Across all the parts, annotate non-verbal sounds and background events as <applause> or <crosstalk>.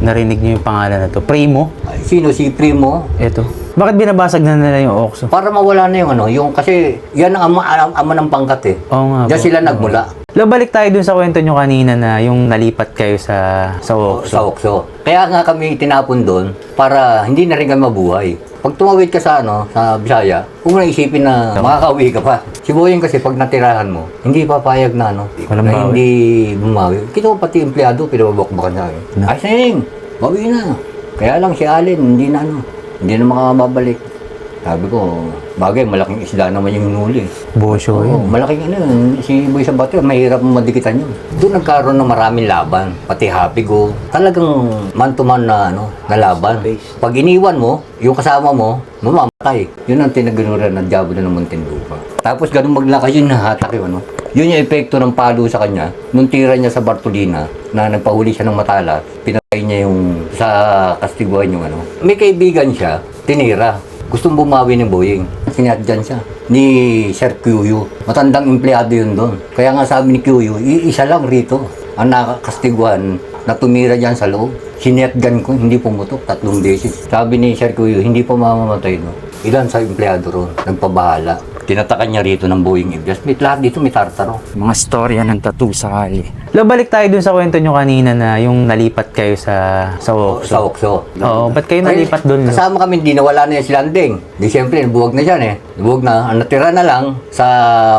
narinig niyo yung pangalan na to? Primo? Sino si Primo? Ito. Bakit binabasag na nila yung Oxo? Para mawala na yung ano, yung kasi yan ang ama, ama, ama ng pangkat eh. Oo nga Diyan po. sila nagmula. Lo, balik tayo dun sa kwento nyo kanina na yung nalipat kayo sa sa Oxo. sa Okso. Kaya nga kami tinapon doon para hindi na rin kami mabuhay. Pag tumawid ka sa ano, sa Bisaya, huwag mo na isipin na makakauwi ka pa. Si Boyeng kasi pag natirahan mo, hindi papayag na ano, Walang na bawi. hindi bumawi. Kita ko pati empleyado, pinababakbakan sa akin. Na. Ay, Sing, bawi na. Kaya lang si Allen, hindi na ano, hindi na makakababalik. Sabi ko, bagay, malaking isda naman yung hinuli. Bosyo Oo, yun. malaking ano yun. Si Boy sa Bato, mahirap madikitan yun. Doon nagkaroon ng maraming laban. Pati Happy Go. Talagang man to man na, ano, na laban. Pag iniwan mo, yung kasama mo, mamamatay. Yun ang tinaganuran ng Diablo ng Muntinlupa. Tapos ganun maglakas yun, nahatak yun, ano. Yun yung epekto ng palo sa kanya. Nung tira niya sa Bartolina, na nagpahuli siya ng matala, pinatay niya yung sa kastiguan yung ano. May kaibigan siya, tinira. Gustong bumawi ng Boeing. Sinadyan siya ni Sir QU. Matandang empleyado yun doon. Kaya nga sabi ni QU, iisa lang rito ang nakakastiguan na tumira dyan sa loob. Sinetgan ko, hindi pumutok, tatlong beses. Sabi ni Sir QU, hindi pa mamamatay no. Ilan sa empleyado ron, nagpabahala. Tinatakan niya rito ng Boeing Ibias. May lahat dito may tartaro. Mga storya ng tattoo sa kali. Lo, balik tayo dun sa kwento nyo kanina na yung nalipat kayo sa sa Oxo. Sa Okso. Oo, ba't kayo nalipat dun? Lo? Kasama kami, di nawala na yung si Landing. Di siyempre, buwag na siya eh. Buwag na. Ang natira na lang sa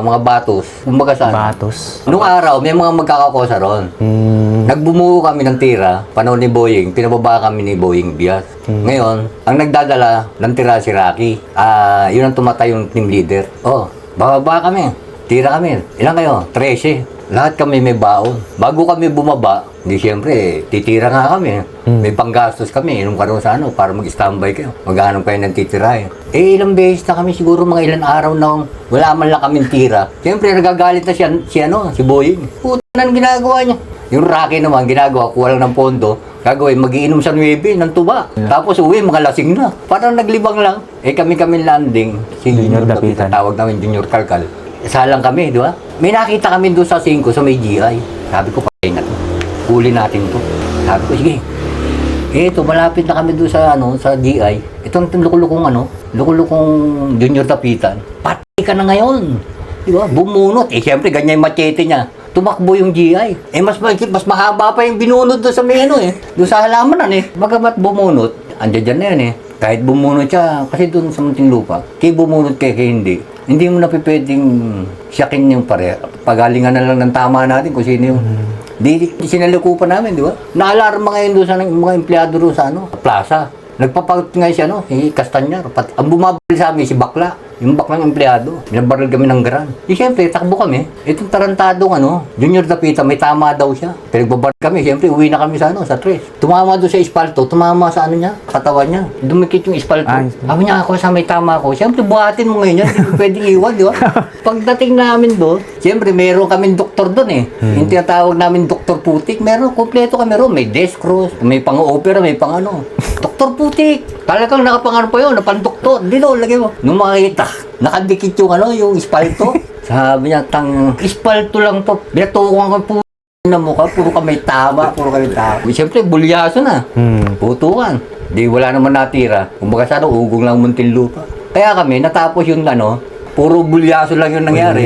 mga batos. Kumbaga sa. Batos. Nung araw, may mga magkakakosa ron. Hmm. Nagbumuo kami ng tira, panahon ni Boeing, pinababa kami ni Boeing Bias. Ngayon, ang nagdadala ng tira si Rocky. Ah, yun ang tumatay yung team leader. Oh, bababa kami. Tira kami. Ilan kayo? 13. Lahat kami may baon. Bago kami bumaba, hindi siyempre, titira nga kami. May panggastos kami, inom ka sa ano, para mag-standby kayo. Maghanap kayo ng titirahin. Eh, ilang beses na kami, siguro mga ilang araw na wala man lang kaming tira. Siyempre, nagagalit na siya, si ano, si Boeing. Puta na ginagawa niya. Yung Rocky naman, ginagawa, kuha lang ng pondo, gagawin, magiinom sa 9 ng tuba. Tapos uwi, mga lasing na. Parang naglibang lang. Eh kami-kami landing, si Junior Junior Dapitan. Tawag namin Junior Kalkal. Isa lang kami, di ba? May nakita kami doon sa 5 sa may GI. Sabi ko, to. Huli natin to. Sabi ko, sige. Eh, ito, malapit na kami doon sa, ano, sa GI. Itong itong lukulukong, ano, lukulukong Junior Dapitan. Patay ka na ngayon. Di ba? Bumunot. Eh, siyempre, ganyan yung machete niya. Tumakbo yung GI. Eh, mas, mas mahaba pa yung binunot doon sa may ano eh. Doon sa halamanan eh. Bagamat bumunot, andyan dyan na yan eh. Kahit bumunot siya, kasi doon sa munting lupa, kay bumunot kay kay hindi, hindi mo na pwedeng siyakin yung pare. Pagalingan na lang ng tama natin kung sino yung... Di, di sinaliko pa namin, di ba? Naalarma ngayon doon sa mga empleyado doon sa ano, plaza. Nagpapagot nga siya, no? Si Castanyar. Pat, ang bumabalik sa amin, si Bakla. Yung baklang empleyado. Binabaril kami ng gran. Di siyempre, takbo kami. Itong tarantadong ano, Junior Dapita, may tama daw siya. Pinagbabaril kami. Siyempre, uwi na kami sa ano, sa tres. Tumama doon sa espalto. Tumama sa ano niya, katawan niya. Dumikit yung espalto. Ah, Sabi niya ako sa may tama ko. Siyempre, buhatin mo ngayon yan. Hindi pwedeng iwan, di ba? <laughs> Pagdating namin doon, siyempre, meron kaming doktor doon eh. Yung tinatawag namin doktor putik. Meron, kompleto kami roon. May desk cross, may pang-opera, may pang ano. Doktor putik. Talagang nakapangano pa yun, napandoktor. Dito, lagay mo. Nung makikita, nakadikit yung ano, yung espalto. <laughs> Sabi niya, tang, espalto lang to. Binatukan ko po na mukha, puro kami tama, puro kami tama. Siyempre, bulyaso na. Hmm. Putukan. Di wala naman natira. Kumbaga sa ano, ugong lang muntin lupa. Kaya kami, natapos yung ano, puro bulyaso lang yung nangyari.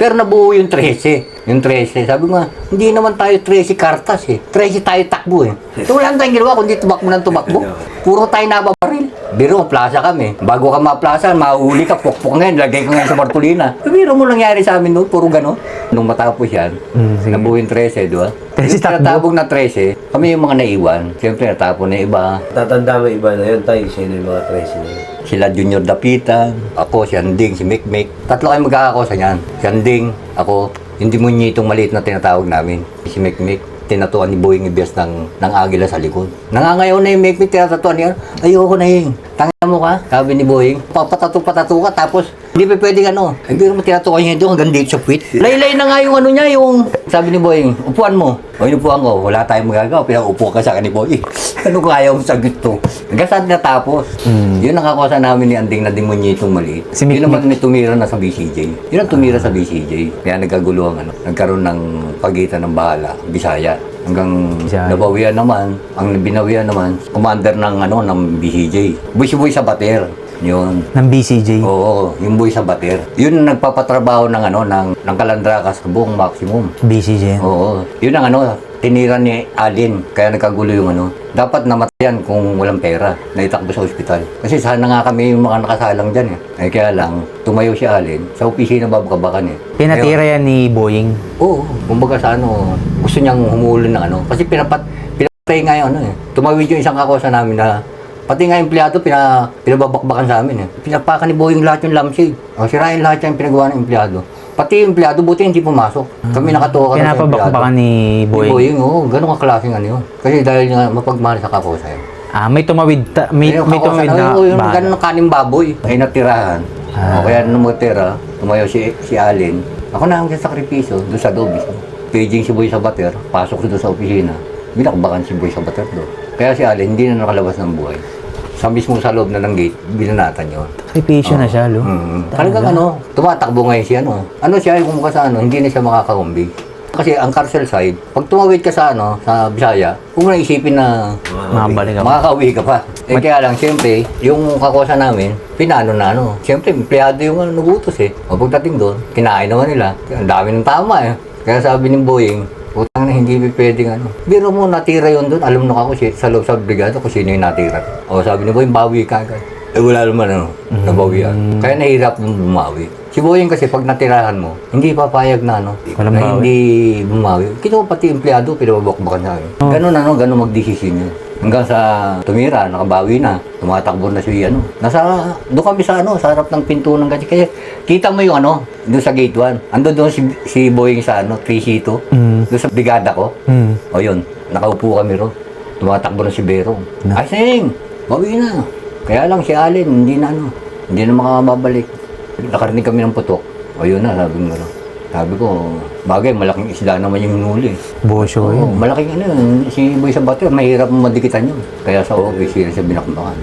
Pero nabuo yung 13. Yung 13. Sabi nga, hindi naman tayo 13 kartas eh. 13 tayo takbo eh. So wala tayong ginawa kundi tumakbo ng tumakbo. <laughs> Puro tayo nababaril. Biro, plaza kami. Bago ka ma-plaza, mahuli ka, pukpuk ngayon, lagay ko ngayon sa Bartolina. Biro mo nangyari sa amin noon, puro gano'n. Nung matapos yan, Mm, nabuo yung 13, di ba? 13 Yung takbo. tinatabog na 13, kami yung mga naiwan. Siyempre, natapon na iba. Tatanda mo iba na yun, tayo. Sino yung mga tracy na yun? Sila Junior Dapitan, ako, si Anding, si Mikmik. Tatlo kayo magkakakosa niyan. Si Anding, ako, hindi mo itong maliit na tinatawag namin. Si Mikmik, tinatuan ni Boeing Ibias ng, ng agila sa likod. Nangangayaw na yung Mikmik, tinatatuan niya. Ayoko na yung. Tanga mo ka, sabi ni Boeing. Papatato-patato ka, tapos Hindi pa pwedeng ano. Hindi mo tinatukan niya doon hanggang dito sa puwit. Laylay na nga yung ano niya, yung sabi ni Boy, upuan mo. O inupuan ko, wala tayong magagawa. Pinaupo ka sa akin ni Boy. <laughs> ano ko ayaw mo sagot to? Hanggang saan natapos? Yun ang kakuha namin ni Anding na demonyo itong maliit. Si yun naman may tumira na sa BCJ. Yun ang tumira sa BCJ. Kaya nagkagulo ang ano. Nagkaroon ng pagitan ng bahala, Bisaya. Hanggang Bisaya. nabawian naman, ang binawian naman, commander ng ano ng BCJ. Buy-buy sa bater. Yun. Ng BCJ. Oo, yung boy sa bater. Yun ang nagpapatrabaho ng ano ng ng kalandrakas sa buong maximum. BCJ. Oo. Yun ang ano, tinira ni Alin. Kaya nagkagulo yung ano. Dapat namatayan kung walang pera. Naitakbo sa ospital. Kasi sana nga kami yung mga nakasalang dyan eh. Eh kaya lang, tumayo si Alin. Sa opisina babakabakan eh. Pinatira yan ni Boeing. Oo, kumbaga sa ano, gusto niyang humuli ng ano. Kasi pinapat, pinapatay nga yung ano eh. Tumawid yung isang kakosa namin na pati nga yung empleyado, pina, pinababakbakan sa amin eh. Pinapakan ni Boying lahat yung lampshade. O, sirain lahat yung pinagawa ng empleyado. Pati yung empleyado, buti hindi pumasok. Kami nakatuwa kami sa empleyado. Pinapabakbakan ni Ni Boeing. Oo, ganun ka klaseng ano yun. Kasi dahil nga mapagmahal sa kakosa yun. Ah, may tumawid, ta- may, Yung may tumawid na oo, yung bala. ganun ng kaning baboy. Ay natirahan. Ah. O kaya nung matira, tumayo si, si Alin. Ako na ang sakripisyo doon sa Dobis. Paging si Boy sa bater, pasok doon sa opisina. Binakbakan si Boy sa bater doon. Kaya si Alin hindi na nakalabas ng buhay. Sa mismo sa loob na ng gate, binanatan yun. Sakripisyo na siya, lo. Mm. Talagang ano, tumatakbo ngayon siya, ano. Ano siya, kung sa ano, hindi na siya makakakumbig. Kasi ang Carcel side, pag tumawid ka sa ano, sa Bisaya, huwag na isipin na Mabalik ka pa. makakauwi ka pa. Eh kaya lang, siyempre, yung kakosa namin, pinano na ano. Siyempre, empleyado yung ano, nagutos eh. O pagdating doon, kinain naman nila. Ang dami ng tama eh. Kaya sabi ng Boeing, utang na hindi pwedeng ano. Biro mo, natira yun doon. Alam na ako si, sa loob sa brigada kung sino yung natira. O sabi ni Boeing, bawi ka agad. Eh wala naman ano, nabawian. Kaya nahirap nung bumawi. Si Boeing kasi pag natirahan mo, hindi papayag na ano, Walang na hindi bumawi. Kita ko pati empleyado, pinababakbakan sa akin. Oh. Ganun ano, ganun magdesisyon yun. Hanggang sa tumira, nakabawi na, tumatakbo na si ano. Nasa, doon kami sa ano, sa harap ng pinto ng ganyan. Kaya kita mo yung ano, doon sa gate 1. Ando doon si, si Boeing sa ano, 3C2. Mm. Doon sa brigada ko. Mm. O yun, nakaupo kami ro. Tumatakbo na si Berong. Na- Ay, Sing! Bawi na. Kaya lang si Allen, hindi na ano, hindi na makababalik. Nakarinig kami ng putok. O yun na, sabi ko. Sabi ko, bagay, malaking isda naman yung hinuli. Bosyo Oo, yun. malaking ano yun. Si Boy sa bato, mahirap madikitan yun. Kaya sa office, sila siya binakbakan.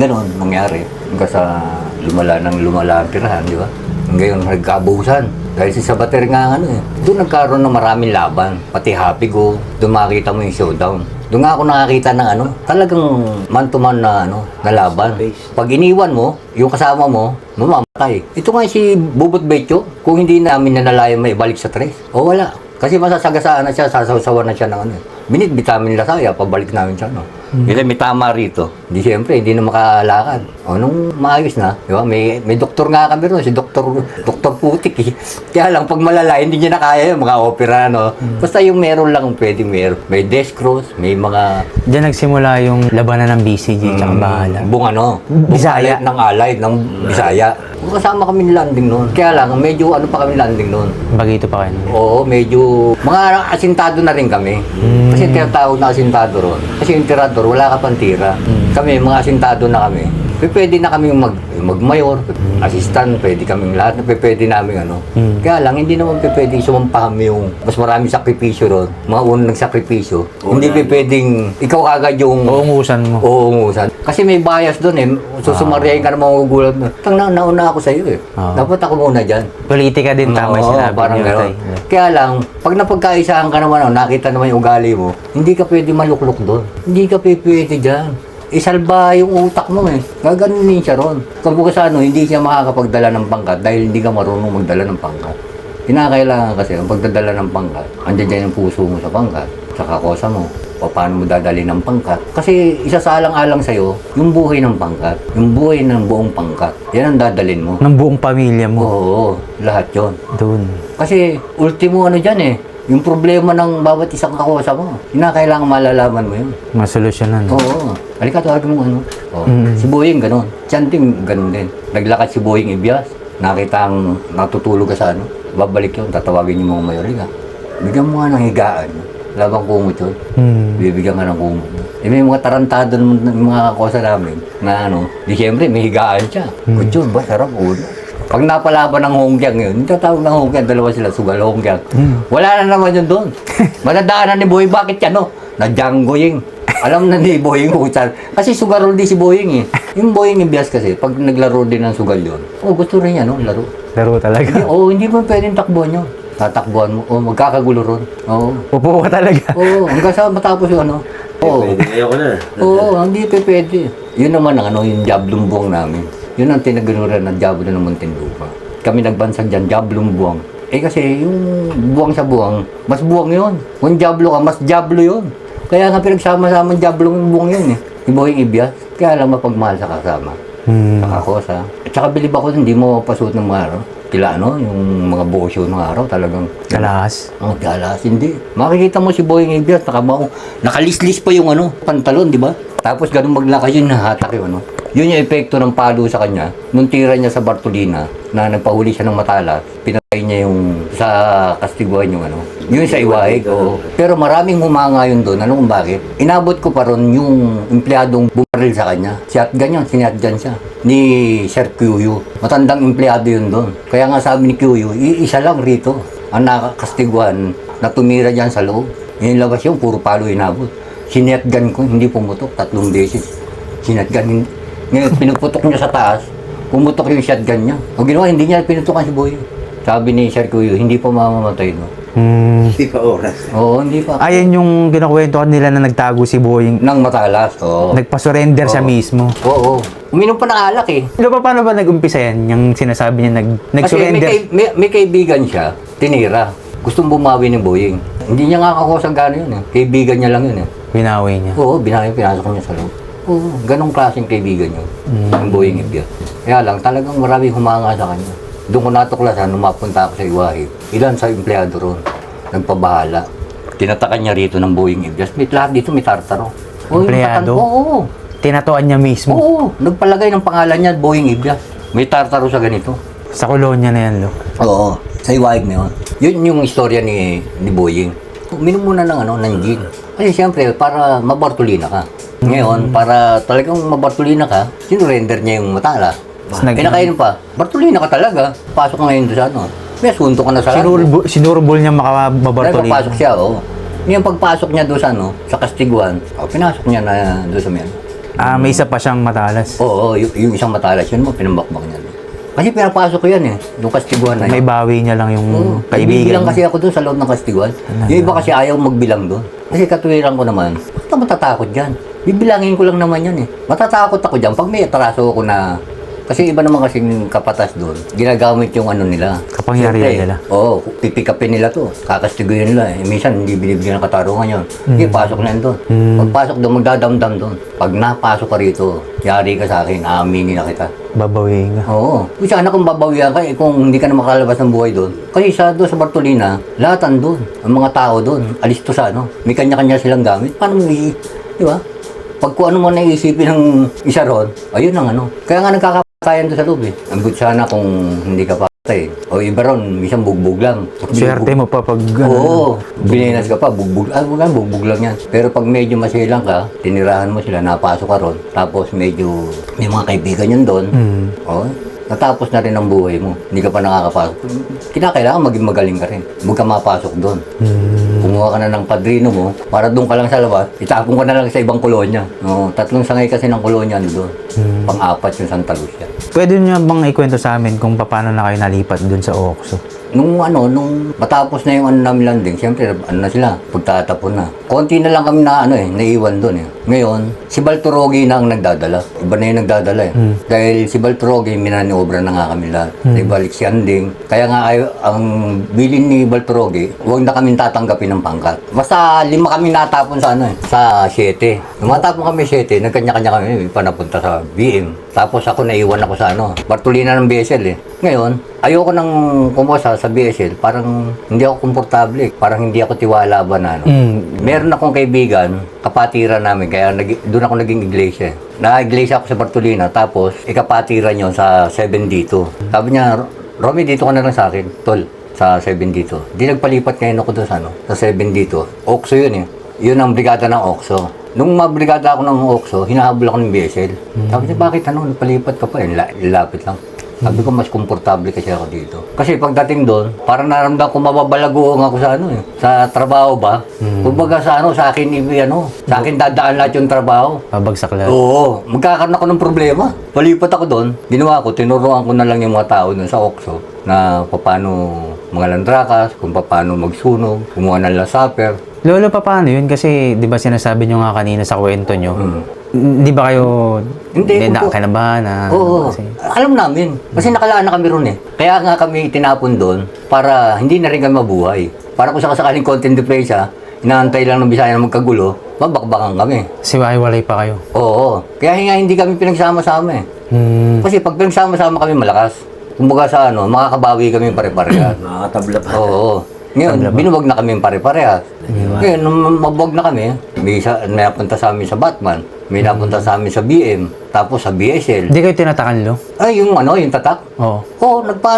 Ganon, nangyari. Hanggang sa lumala ng lumala ang tirahan, di ba? Ngayon, nagkabuhusan. Dahil si Sabater nga ano eh. Doon nagkaroon ng maraming laban. Pati happy go. Doon makita mo yung showdown. Doon nga ako nakakita ng ano, talagang man-to-man na ano, na laban. Pag iniwan mo, yung kasama mo, mamamatay. Ito nga si Bubot Betyo, kung hindi namin nanalayan may balik sa tres. O wala. Kasi masasagasaan na siya, sasawasawan na siya ng ano. Binit-bitamin nila saya, pabalik namin siya, no. Hindi, may tama rito. Di siyempre, hindi na makalakad. O, nung maayos na, di ba, may, may doktor nga kami ron, si Doktor, <laughs> Doktor Putik, eh. Kaya lang, pag malala, hindi niya na kaya yung mga opera, no. Basta yung meron lang pwede meron. May desk cross, may mga Diyan nagsimula yung labanan ng BCJ tsaka bahala. Bung ano? Bisaya. Bung alay ng alay ng Bisaya. Kasama kami ni landing noon. Kaya lang, medyo ano pa kami landing noon. Bagito pa kayo. Oo, medyo mga asintado na rin kami. Kasi tinatawag na asintado ron. Kasi yung tirador, wala ka pang tira. Kami, mga asintado na kami. Pwede na kami mag, magmayor, assistant, pwede kaming lahat na pwede namin ano. Mm. Kaya lang, hindi naman pwedeng sumampaham yung mas maraming sakripisyo ron. Mga unang sakripisyo. hindi pwedeng ikaw agad yung Uungusan mo. uungusan. Kasi may bias doon eh. Susumaryahin ka na magugulat mo. Tang na, nauna ako sa iyo eh. Ah. Dapat ako muna dyan. Politika din tama Oo, sinabi parang niyo. Kaya lang, pag napagkaisahan ka naman, oh, nakita naman yung ugali mo, hindi ka pwede maluklok doon. Hindi ka pwede dyan. Isalba yung utak mo eh. Gaganunin siya ron. Kumbaga sa ano, hindi siya makakapagdala ng pangkat dahil hindi ka marunong magdala ng pangkat. Kinakailangan kasi ang pagdadala ng pangkat, andyan dyan yung puso mo sa pangkat, sa kakosa mo, o paano mo dadali ng pangkat. Kasi isasalang-alang sa'yo, yung buhay ng pangkat, yung buhay ng buong pangkat, yan ang dadalin mo. Ng buong pamilya mo. Oo, lahat yon. Doon. Kasi ultimo ano dyan eh, yung problema ng bawat isang kakosa mo, kinakailangan malalaman mo yun. Masolusyonan. Oo. Halika, tawagin mo ano. Oo. Mm. Si Boying ganon. Chanting ganon din. Naglakad si Boying Ibias. Nakita ang natutulog ka sa ano. Babalik yun, tatawagin yung mga mayor. Halika, bigyan mo nga ng higaan. Labang kumot yun. Hmm. Bibigyan ka ng kumot. Eh, may mga tarantado ng ng mga kakosa namin na ano, di siyempre may higaan siya. Mm. Kutsyon ba, sarap ulo. Pag napalaban ng Honggiang yun, yung tatawag ng Honggiang, dalawa sila, sugal, Honggiang. Wala na naman yun doon. <laughs> Madadaanan ni Boy, bakit yan, no? Na Django Ying. Alam na ni Boying kung saan. Kasi sugarol din si Boying eh. Yung Boying Ibias kasi, pag naglaro din ng sugal yun, oh, gusto rin niya, no? Laro. Laro Hindi, talaga. oh, hindi mo pwedeng takbuhan yun. Tatakbuhan mo, oh, magkakagulo ron. Oo. Upo ka talaga. Oo, hanggang sa matapos yung ano. Oo. Pwede, ayoko na. Oo, hindi pa pwede. Yun naman ang ano, yung jablong buwang namin. Yun ang tinaganuran ng jablo ng Muntinlupa. Kami nagbansag dyan, jablong buwang. Eh kasi yung buwang sa buwang, mas buwang yun. Kung jablo ka, mas jablo yun. Kaya nga pinagsama-sama jablong yung buwang yun eh. Yung buwang ibias, kaya lang mapagmahal sa kasama. Hmm. Saka kosa. At saka bilib ako, hindi mo pasuot ng mga araw. Kila ano, yung mga buo show ng araw talagang Kalas. Oh, galas, hindi. Makikita mo si Boying Ibias, nakabao. Nakalislis pa yung ano, pantalon, di ba? Tapos ganun maglakad yun, nahatak yung ano. Yun yung epekto ng palo sa kanya. Nung tira niya sa Bartolina, na nagpahuli siya ng matalas, pinatay niya yung sa Kastiguan yung ano. Yun sa Iwaig, oo. Pero maraming humanga yun doon. Ano kung bakit? Inabot ko pa ron yung empleyadong bumaril sa kanya. Shotgun yun, sinatgan siya. Ni Sir Cuyo. Matandang empleyado yun doon. Kaya nga sabi ni Cuyo, iisa lang rito. Ang nakakastiguan na tumira dyan sa loob. Yung labas yun, puro palo inabot. Sinetgan ko, hindi pumutok, tatlong beses. Sinetgan, hin- ngayon pinuputok niya sa taas, pumutok yung shotgun niya. O ginawa, hindi niya pinutukan si Boy. Sabi ni Sir Cuyo, hindi pa mamamatay no. Hmm. Hindi pa oras. Oo, hindi pa. Ayan yung kinakwento nila na nagtago si Boying. Nang matalas, oo. Nagpa-surrender siya Oo. mismo. Oo, Uminom pa ng alak eh. Ano pa, paano ba nag-umpisa yan? Yung sinasabi niya nag, Kasi may, nag-surrender. kay, may, may kaibigan siya, tinira. Gustong bumawi ng Boying. Hindi niya nga kakosang gano'n yun eh. Kaibigan niya lang yun eh. Binawi niya. Oo, binawi, pinasok niya sa loob. Oo, ganong klaseng kaibigan yun. Yung Boying Ibya. Kaya lang, talagang maraming humanga sa kanya. Doon ko natuklasan, nung mapunta ako sa Iwahe, ilan sa empleyado ron, nagpabahala. Tinatakan niya rito ng Boying Ibias. May lahat dito, may tartaro. Oo, yung Empleyado? matan- Oo, Tinatuan niya mismo. oo. Nagpalagay ng pangalan niya, Boying Ibias. May tartaro sa ganito. Sa kolonya na yan, lo. Oo, sa Iwaig na yun. Yun yung istorya ni, ni Boying. Uminom muna ng, ano, ng gin. Kasi siyempre, para mabartulina ka. Ngayon, para talagang mabartulina ka, sinurrender niya yung matala. Tapos nag- Kinakain pa, bartulina ka talaga. Pasok ka ngayon doon sa ano. May asunto ka na sa Sinurbol, sinurbol niya Dahil makababartolino. papasok siya, oo. Yung pagpasok niya doon sa ano, sa Kastiguan, oh, pinasok niya na doon sa Mel. Ah, may isa pa siyang matalas. Oo, yung, yung isang matalas, yun mo, pinambakbak niya. Kasi pinapasok ko yan eh, doon Kastiguan na yun. May bawi niya lang yung Oo, kaibigan. Bibilang kasi ako doon sa loob ng Kastiguan. Yung iba kasi ayaw magbilang doon. Kasi katuwiran ko naman, ba't matatakot dyan? Bibilangin ko lang naman yan eh. Matatakot ako dyan pag may atraso ako na... Kasi iba naman kasing kapatas doon. Ginagamit yung ano nila. Kapangyarihan nila. Oo, pipikapin nila to. Kakastiguin nila eh. Minsan hindi binibigyan ng katarungan yun. Sige, pasok na yun doon. Pagpasok doon, magdadamdam doon. Pag napasok ka rito, yari ka sa akin, aaminin na kita. Babawi nga. Oo. Kung sana kung babawian ka, eh, kung hindi ka na makalabas ng buhay doon. Kasi sa doon sa Bartolina, lahat doon. Ang mga tao doon, alis to sa ano. May kanya-kanya silang gamit. Paano mo. Di ba? Pag kung ano mo naisipin ng isa ron, ayun ang ano. Kaya nga nagkakatayan doon sa loob eh. Ambut sana kung hindi ka patay. O iba ron, minsan bugbog lang. Swerte mo pa pag... Oo. Bininas ka pa, bugbog. Ah, wala, bugbog lang yan. Pero pag medyo masilang ka, tinirahan mo sila, napasok ka ron. Tapos medyo may mga kaibigan yun doon. Hmm. Oh, natapos na rin ang buhay mo. Hindi ka pa nakakapasok. Kinakailangan maging magaling ka rin. Huwag ka mapasok doon. Hmm. Kumuha ka na ng padrino mo, para doon ka lang sa labas, itapon ka na lang sa ibang kolonya. Oo, tatlong sangay kasi ng kolonya ano doon. Pang-apat yung Santa Lucia. Pwede niyo bang ikwento sa amin kung paano na kayo nalipat dun sa Oxo? Nung ano, nung matapos na yung ano namin landing, siyempre, ano na sila, pagtatapon na. Konti na lang kami na ano eh, naiwan doon eh. Ngayon, si Baltorogi na ang nagdadala. Iba na yung nagdadala eh. Dahil si Baltorogi, minaniobra na nga kami lahat. Hmm. Ibalik si Anding. Kaya nga ay, ang bilin ni Baltorogi, huwag na kami tatanggapin ng pangkat. Basta lima kami natapon sa ano eh, sa 7. Nung matapon kami 7, nagkanya-kanya kami, panapunta sa BM. Tapos ako naiwan ako sa ano, Bartolina ng BSL eh. Ngayon, ayoko nang kumuha sa BSL. Parang hindi ako komportable eh. Parang hindi ako tiwala ba na ano. Mm. Meron akong kaibigan, kapatiran namin, kaya nag, doon ako naging iglesia. Na-iglesia ako sa Bartolina, tapos ikapatiran yun sa 7 dito. Sabi niya, Romy, dito ka na lang sa akin, tol, sa 7 dito. Di nagpalipat ngayon ako doon sa, ano, sa 7 dito. Oxo yun eh. Yun ang brigada ng Oxo. Nung mabrigada ako ng Oxo, hinahabol ako ng BSL. Sabi niya, bakit ano, napalipat ka pa? Eh, la- lapit lang. Sabi ko, mas komportable kasi ako dito. Kasi pagdating doon, parang naramdaman ko mababalagoong ako sa ano eh. Sa trabaho ba? Kumbaga sa ano, sa akin, ibi, ano, sa akin dadaan lahat yung trabaho. Pabagsak lahat. Oo, magkakaroon ako ng problema. Palipat ako doon, ginawa ko, tinuruan ko na lang yung mga tao doon sa Oxo na paano mga landrakas, kung paano magsunog, kumuha ng lasaper. Lolo, pa paano yun? Kasi, di ba sinasabi nyo nga kanina sa kwento nyo, Hmm. Di ba kayo Hindi, na, kung- kinabahan na? Oo, Kasi, alam namin. Kasi nakalaan na kami ron eh. Kaya nga kami tinapon doon para hindi na rin kami mabuhay. Para kung sakasakaling content depresya, inaantay lang ng Bisaya na magkagulo, mabakbakan kami. kasi walay pa kayo. Oo, kaya nga hindi kami pinagsama-sama eh. Hmm. Kasi pag pinagsama-sama kami malakas, kumbaga sa ano, makakabawi kami pare-parehas. Nakakatabla pa. Oo. Ngayon, binuwag na kami pare-parehas. Ngayon, nung mabuwag na kami, may, isa, may napunta sa amin sa Batman, may napunta sa amin sa BM, tapos sa BSL. Hindi kayo tinatakan, lo? Ay, yung ano, yung tatak. Oo. Oo, nagpa...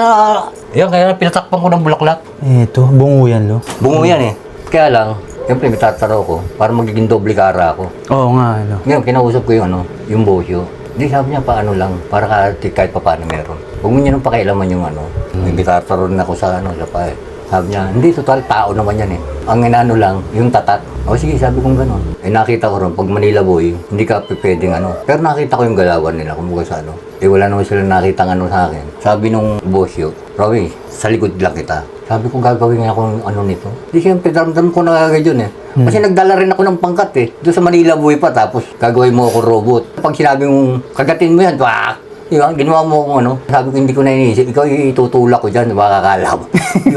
Yan, kaya pinatakpan ko ng bulaklak. Eto, bungo yan, lo. Bungo yan eh. Kaya lang, siyempre may tataro ko para magiging doble kara ako. Oo nga, lo. Ngayon, kinausap ko yung ano, yung bosyo. Hindi, sabi niya, paano lang, para kahit, kahit pa paano meron. Huwag mo niya nang pakialaman yung ano. May bitataro rin ako sa ano, sa pa eh. Sabi niya, hindi, total tao naman yan eh. Ang inano lang, yung tatak. O sige, sabi kong gano'n. Eh nakita ko ron, pag Manila Boy, hindi ka pwedeng ano. Pero nakita ko yung galawan nila, kumbaga sa ano. Eh wala naman sila nakita ano sa akin. Sabi nung bosyo, Robbie, sa likod lang kita. Sabi ko, gagawin nga akong ano nito. Di siyempre, daramdam ko na agad yun eh. Kasi nagdala rin ako ng pangkat eh. Doon sa Manila Boy pa, tapos gagawin mo ako robot. Pag sinabi mong, kagatin mo yan, wak! Di ba? Ginawa mo akong ano. Sabi ko, hindi ko na iniisip. Ikaw itutulak ko dyan, baka akala mo. <laughs> Di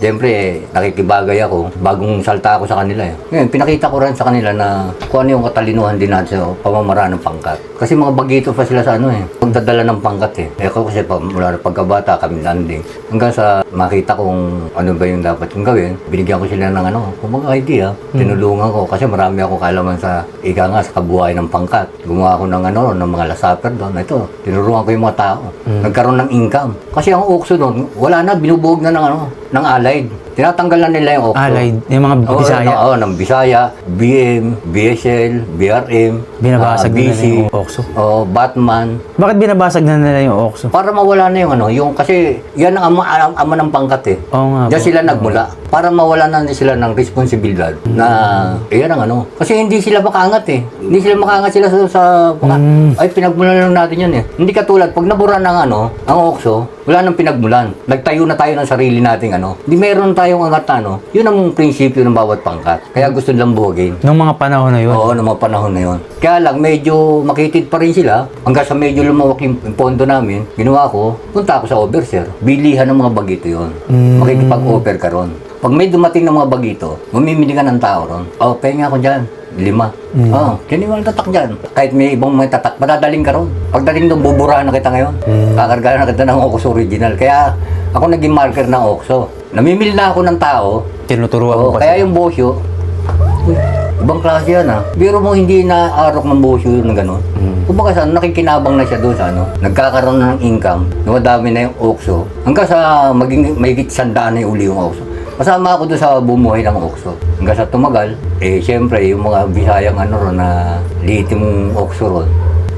Siyempre, nakikibagay ako. Bagong salta ako sa kanila eh. Ngayon, pinakita ko rin sa kanila na kung ano yung katalinuhan din natin sa pamamaraan ng pangkat. Kasi mga bagito pa sila sa ano eh. Pagdadala ng pangkat eh. Eh ako kasi pa, mula na pagkabata kami landing. Hanggang sa makita kung ano ba yung dapat kong gawin, binigyan ko sila ng ano, kung mga idea. Tinulungan ko kasi marami ako kalaman sa ika nga sa kabuhay ng pangkat. Gumawa ako ng ano, ng mga lasaper doon. Ito, tinuruan ko yung mga tao. Nagkaroon ng income. Kasi ang ukso doon, wala na, binubuhog na ng ano, ng allied. Tinatanggal na nila yung ukso. Allied, yung mga Oo, Bisaya. Oo, ng Bisaya, BM, BSL, BRM, Binabasag ah, na nila BC, yung Okso. oh, Batman. Bakit binabasag na nila yung Okso? Para mawala na yung ano, yung kasi yan ang ama, ama, ama ng pangkat eh. Oo nga Diyan po. sila nagmula. Para mawala na din sila ng responsibilidad na eh, yan ang ano. Kasi hindi sila makaangat eh. Hindi sila makaangat sila sa, sa Mm. ay pinagmulan lang natin yan eh. Hindi katulad pag nabura ng ano, ang okso, wala nang pinagmulan. Nagtayo na tayo ng sarili nating ano. Hindi meron tayong angat na ano. Yun ang prinsipyo ng bawat pangkat. Kaya gusto nilang buhagin. Nung mga panahon na yun. Oo, noong mga panahon na yun. Kaya lang, medyo makitid pa rin sila. Hanggang sa medyo lumawak yung yung pondo namin, ginawa ko, punta ako sa overseer. Bilihan ng mga bagito yun. Mm. Makikipag-offer ka ron. Pag may dumating ng mga bagito, mamimili ka ng tao ron. Oh, penga ako dyan. Lima. Mm. Oh, kaya mo tatak dyan. Kahit may ibang may tatak, madadaling ka ron. Pagdating doon, buburaan na kita ngayon. Mm. Kakargahan na kita ng Oxo original. Kaya ako naging marker ng Oxo. Namimili na ako ng tao, Tinuturuan mo Oo, pa kaya yung bosyo, ibang klase yan ah. Biro mo hindi na arok ng bosyo yun na gano'n. Mm. Kumbaga sa nakikinabang na siya doon sa ano, nagkakaroon na ng income, namadami na yung okso, hanggang sa maging may sandaan na yung uli yung okso. Kasama ako doon sa bumuhay ng okso. Hanggang sa tumagal, eh siyempre yung mga bisayang ano ron na liitim okso ron,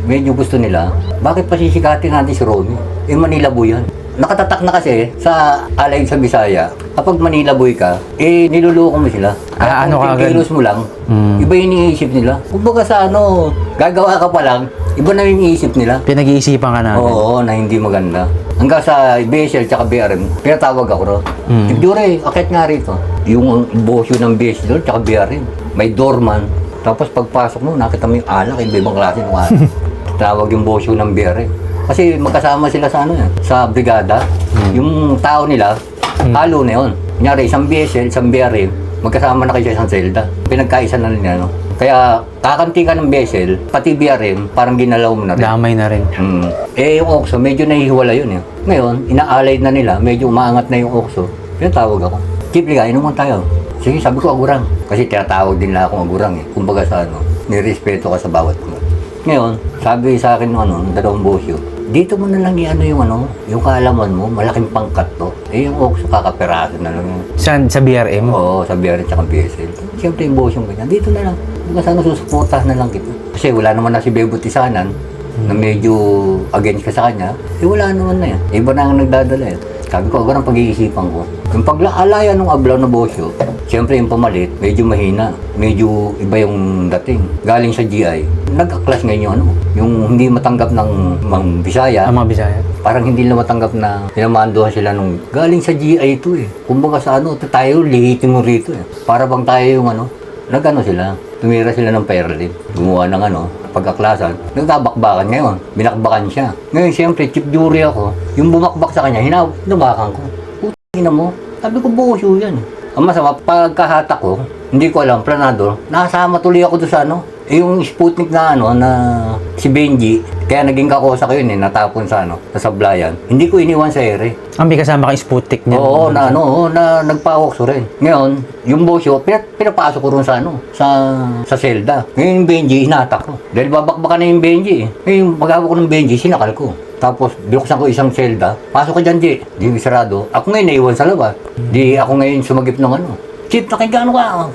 medyo gusto nila, bakit pasisikatin natin si Romy? Eh Manila yan. Nakatatak na kasi sa alay sa Bisaya, kapag Manila Boy ka, eh niluloko mo sila. Ah, ano ka agad? kilos mo lang, Mm. iba yung iniisip nila. Kumbaga sa ano, gagawa ka pa lang, iba na yung iniisip nila. Pinag-iisipan ka namin. Oo, na hindi maganda. Hanggang sa BSL tsaka BRM, pinatawag ako ron. Mm. Tigdure, akit nga rito. Yung bosyo ng BSL tsaka BRM, may doorman. Tapos pagpasok mo, nakita mo yung alak, iba-ibang klase ng alak. <laughs> Tawag yung bosyo ng BRM. Kasi magkasama sila sa ano yan, sa brigada. Yung tao nila, halo na yun. Kunyari, isang BSL, isang BRM, magkasama na kayo sa isang selda. Pinagkaisa na nila, no? Kaya, kakanti ka ng BSL, pati BRM, parang ginalaw mo na rin. Damay na rin. Mm. Eh, yung Oxo, medyo nahihiwala yun eh. Ngayon, inaalay na nila, medyo umaangat na yung Oxo. Pinatawag ako. Chip, liga, inuman tayo. Sige, sabi ko, agurang. Kasi tinatawag din nila akong agurang eh. Kumbaga sa ano, nirespeto ka sa bawat mga. Ngayon, sabi sa akin ano, ng dalawang bosyo, dito mo na lang i-ano yung ano, yung kaalaman mo, malaking pangkat to. Eh, yung Oxo, kakaperaso na lang yun. Saan? Sa BRM? Oo, sa BR at BSL. Siyempre yung boss yung ganyan. Dito na lang. Hanggang sana susuportahan na lang kita. Kasi wala naman na si Bebo Tisanan. Na medyo against ka sa kanya, eh wala naman na yan. Iba na ang nagdadala yan. Sabi ko, ganun pag-iisipan ko. Yung paglalaya ng ablaw na bosyo, siyempre yung pamalit, medyo mahina. Medyo iba yung dating. Galing sa GI, nag-class ngayon yung ano, yung hindi matanggap ng mang Bisaya, Ang mga Bisaya. parang hindi nila matanggap na pinamanduhan sila nung galing sa GI to eh. Kumbaga sa ano, tayo lihitin mo rito eh. Para bang tayo yung ano, nagano sila, tumira sila ng Perlin. Gumawa ng ano, pagkaklasan. Nagkabakbakan ngayon, binakbakan siya. Ngayon siyempre, chief jury ako, yung bumakbak sa kanya, hinabakan ko. Putang mo, sabi ko buhos yan. Ang masama, pagkahatak ko, hindi ko alam, planado, nakasama tuloy ako doon sa ano, yung Sputnik na ano, na si Benji, kaya naging kakosa ko yun eh, natapon sa ano, sa sablayan. Hindi ko iniwan sa ere. Ang may kasama kang Sputnik niya. Oo, na ano, oo, na nagpawokso rin. Ngayon, yung bosyo, pinat, pinapasok ko rin sa ano, sa, sa selda. Ngayon yung Benji, inatak ko. Dahil babakbakan na yung Benji eh. Ngayon, maghawak ko ng Benji, sinakal ko. Tapos, binuksan ko isang selda. Pasok ka dyan, Di. Di sarado. Ako ngayon, naiwan sa labas. Di ako ngayon sumagip ng ano. Chip, nakigano ka? Ano?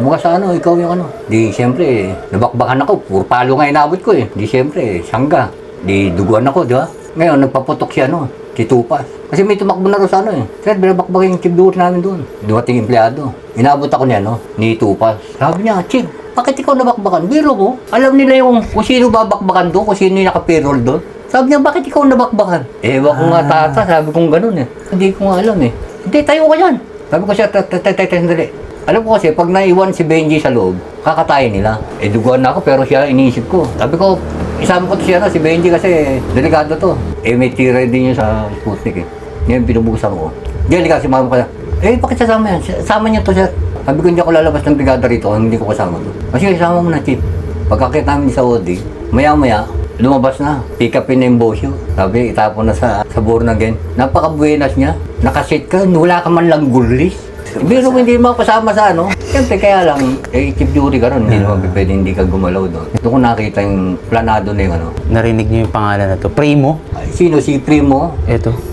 Mukha sa ano, ikaw yung ano. Di, siyempre, nabakbakan ako. Puro palo nga inabot ko eh. Di, siyempre, sangga. Di, duguan ako, di ba? Ngayon, nagpaputok si ano, si Tupas. Kasi may tumakbo na rin sa ano eh. Sir, binabakbak yung chip duwar namin doon. Dumating empleyado. Inabot ako niya, no, ni Tupas. Sabi niya, Chip, bakit ikaw nabakbakan? Biro mo, alam nila yung kung sino babakbakan doon, kung sino yung naka-payroll doon. Sabi niya, bakit ikaw nabakbakan? Eh, ewan ko nga tata, sabi kong ganun eh. Hindi ko nga alam eh. Hindi, tayo ka yan. Sabi ko siya, tatay, sandali. Alam ko kasi, pag naiwan si Benji sa loob, kakatayin nila. Eh, duguan na ako, pero siya iniisip ko. Sabi ko, isama ko to siya, no, si Benji kasi delikado to. Eh, may tira din yun sa Sputnik eh. Ngayon, binubusan ko. Diyan, kasi mama ko, eh, bakit sasama yan? Sama niya to siya. Sabi ko, hindi ako lalabas ng brigada rito, hindi ko kasama to. Kasi isama mo na, Chief. Pagkakit namin sa OD, maya-maya, lumabas na. Pick up in yung bosyo. Sabi, itapon na sa, sa Bornagen. Napaka-buenas niya. Nakasit ka, wala ka man lang gulis. Biro mo hindi mo kasama sa ano. Siyempre kaya lang, eh, chief jury ka ron. Hindi naman pwede hindi ka gumalaw doon. Doon ko nakita yung planado na yung ano. Narinig niyo yung pangalan na to. Primo. Ay, Sino si Primo? Ito.